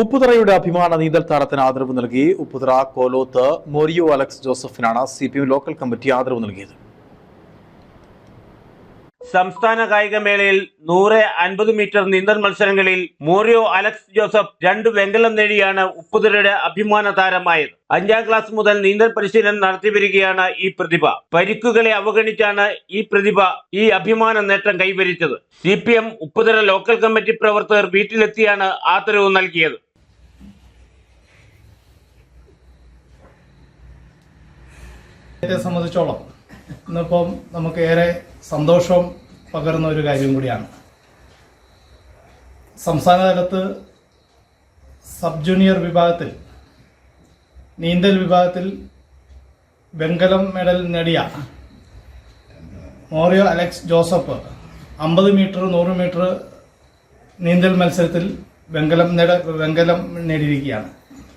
ഉപ്പുതറയുടെ അഭിമാന നീന്തൽ താരത്തിന് ആദരവ് നൽകി Upputhara Koloth മോരിയോ Alex ജോസഫിനാണ് C P M local committee ആദരവ് നൽകിയത്. സംസ്ഥാന കായികമേളയിൽ നൂറ് അൻപത് മീറ്റർ നീന്തൽ മത്സരങ്ങളിൽ മോറിയോ അലക്സ് ജോസഫ് രണ്ട് വെങ്കലം നേടിയാണ് ഉപ്പുതിരയുടെ അഭിമാന താരമായത്. അഞ്ചാം ക്ലാസ് മുതൽ നീന്തൽ പരിശീലനം നടത്തി വരികയാണ് ഈ പ്രതിഭ. പരിക്കുകളെ അവഗണിച്ചാണ് ഈ പ്രതിഭ ഈ അഭിമാന നേട്ടം കൈവരിച്ചത്. C P M local committee പ്രവർത്തകർ വീട്ടിലെത്തിയാണ് ആദരവ് നൽകിയത്. ഇതേ സംബന്ധിച്ചോളം ഇന്നിപ്പം നമുക്ക് ഏറെ സന്തോഷം പകരുന്ന ഒരു കാര്യം കൂടിയാണ്. സംസ്ഥാന തലത്ത് സബ് ജൂനിയർ വിഭാഗത്തിൽ നീന്തൽ വിഭാഗത്തിൽ വെങ്കലം മെഡൽ നേടിയ മോറിയോ അലക്സ് ജോസഫ് അമ്പത് മീറ്റർ നൂറ് മീറ്റർ നീന്തൽ മത്സരത്തിൽ വെങ്കലം നേട വെങ്കലം നേടിയിരിക്കുകയാണ്.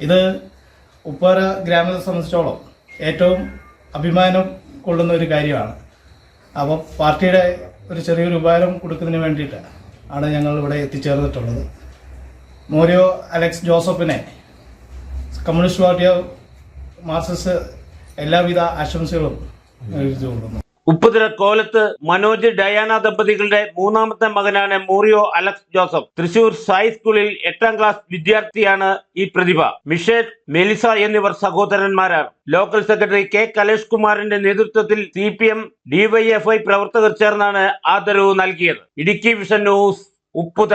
ഇത് ഉപ്പേര ഗ്രാമത്തെ സംബന്ധിച്ചോളം ഏറ്റവും അഭിമാനം കൊള്ളുന്ന ഒരു കാര്യമാണ്. അപ്പോൾ പാർട്ടിയുടെ ഒരു ചെറിയൊരു ഉപകാരം കൊടുക്കുന്നതിന് വേണ്ടിയിട്ട് ആണ് ഞങ്ങൾ ഇവിടെ എത്തിച്ചേർന്നിട്ടുള്ളത്. മോരിയോ അലക്സ് ജോസഫിനെ കമ്മ്യൂണിസ്റ്റ് പാർട്ടി ഓഫ് മാർസിസ് എല്ലാവിധ ആശംസകളും എഴുതി കൊള്ളുന്നു ഉപ്പുതിര കോലത്ത് മനോജ് ഡയാന ദമ്പതികളുടെ മൂന്നാമത്തെ മകനാണ് മോറിയോ അലക്സ് ജോസഫ്. തൃശൂർ സായി സ്കൂളിൽ എട്ടാം ക്ലാസ് വിദ്യാർത്ഥിയാണ് ഈ പ്രതിഭ. മിഷേൽ മെലിസ എന്നിവർ സഹോദരന്മാരാണ്. ലോക്കൽ സെക്രട്ടറി കെ കലേഷ് കുമാറിന്റെ നേതൃത്വത്തിൽ സി പി എം ഡിവൈഎഫ്ഐ പ്രവർത്തകർ ചേർന്നാണ് ആദരവ് നൽകിയത്. Idukki vision news Upputhara